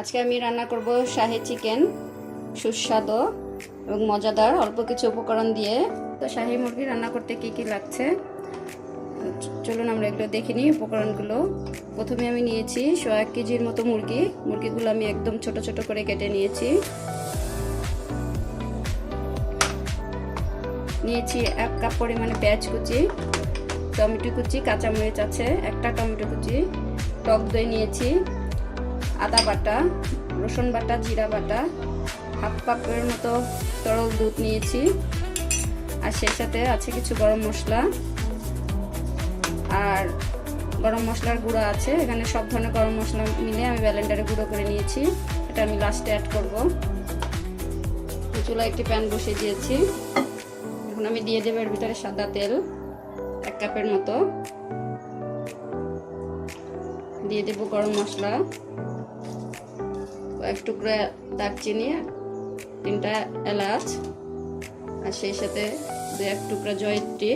আজকে আমি রান্না করব শাহি চিকেন, সুস্বাদু এবং মজাদার, অল্প কিছু উপকরণ দিয়ে। তো শাহি মুরগি রান্না করতে কি কি লাগছে? চলুন আমরা এগুলো দেখে নিই উপকরণগুলো। প্রথমে আমি নিয়েছি সোয়া এক কেজির মতো মুরগি। মুরগিগুলো আমি একদম ছোট ছোট করে কেটে নিয়েছি। নিয়েছি এক কাপ পরিমাণে পেঁয়াজ কুচি, টমেটো কুচি, কাঁচামরিচ আছে, একটা টমেটো কুচি, টক দই নিয়েছি। আদা বাটা, রসুন বাটা, জিরা বাটা, হাফ কাপের মতো তরল দুধ নিয়েছি। আর সেই সাথে আছে কিছু গরম মশলা। আর গরম মশলার গুঁড়ো আছে। এখানে সব ধরনের গরম মশলা মিলে আমি ব্যালেন্ডারে গুঁড়ো করে নিয়েছি। এটা আমি লাস্টে অ্যাড করব। চুলা একটি প্যান বসিয়ে দিয়েছি। এখন আমি দিয়ে দেবো এর ভিতরে সাদা তেল, এক কাপের মতো। দিয়ে দেবো গরম মশলা। কয়েক টুকরা দারচিনি, তিনটা এলাচ, আর সেই সাথে দু এক টুকরা জয়ত্রী,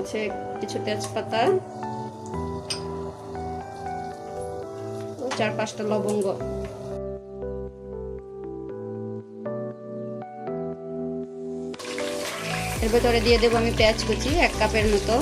আছে কিছু তেজপাতা চার পাঁচটা লবঙ্গ। এর ভেতরে দিয়ে দেবো আমি পেঁয়াজ কুচি, এক কাপের মতো।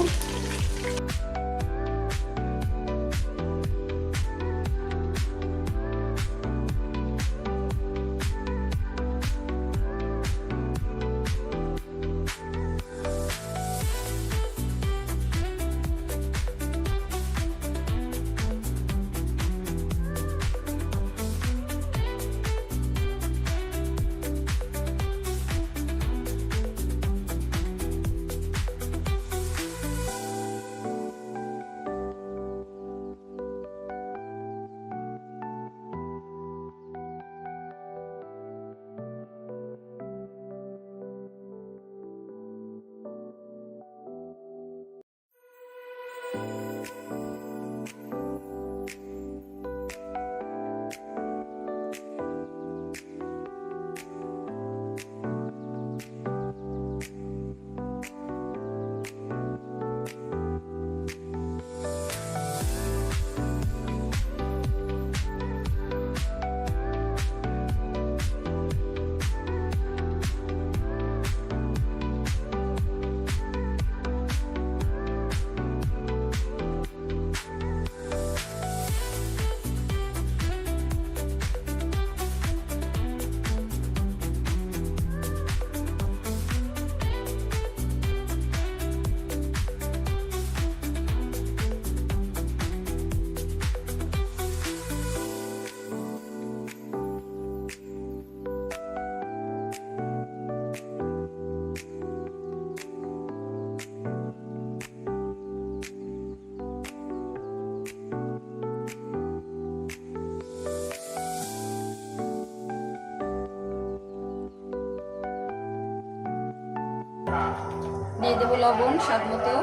লবণ স্বাদ মতো।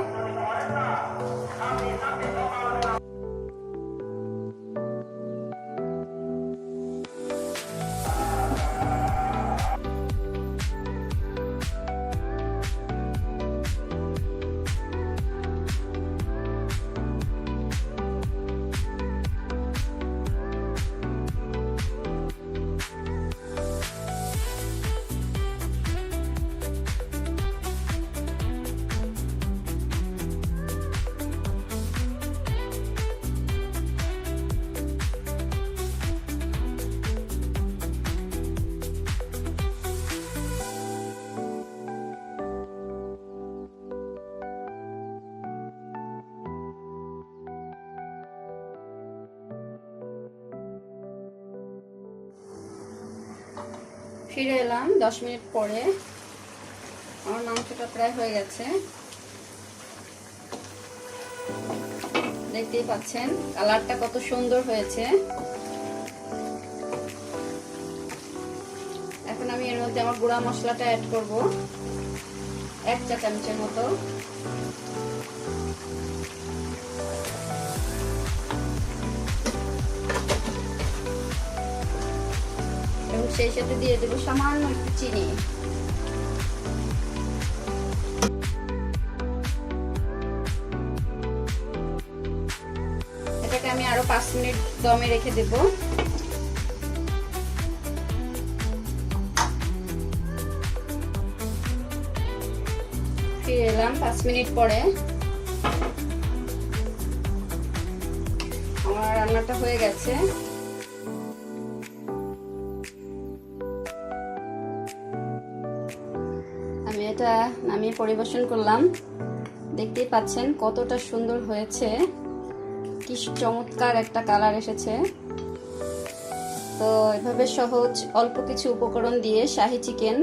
ফিরে এলাম দশ মিনিট পরে। আমার মাংসটা প্রায় হয়ে গেছে। দেখতেই পাচ্ছেন, কালারটা কত সুন্দর হয়েছে। এখন আমি এর মধ্যে আমার গুঁড়া মশলাটা অ্যাড করব। এক চা চামচের মতো। সেই সাথে দিয়ে দেবো সামান্য একটু চিনি। এটাকে আমি আরও পাঁচ মিনিট দমে রেখে দেব। ফিরে এলাম পাঁচ মিনিট পরে। আমার রান্নাটা হয়ে গেছে। নামিয়ে পরিবেশন করলাম। দেখতেই পাচ্ছেন কতটা সুন্দর হয়েছে। কি চমৎকার একটা কালার এসেছে। তো এভাবে সহজ অল্প কিছু উপকরণ দিয়ে শাহি চিকেন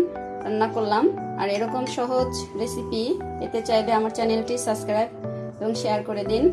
রান্না করলাম। আর এরকম সহজ রেসিপি পেতে চাইলে আমার চ্যানেলটি সাবস্ক্রাইব এবং শেয়ার করে দিন।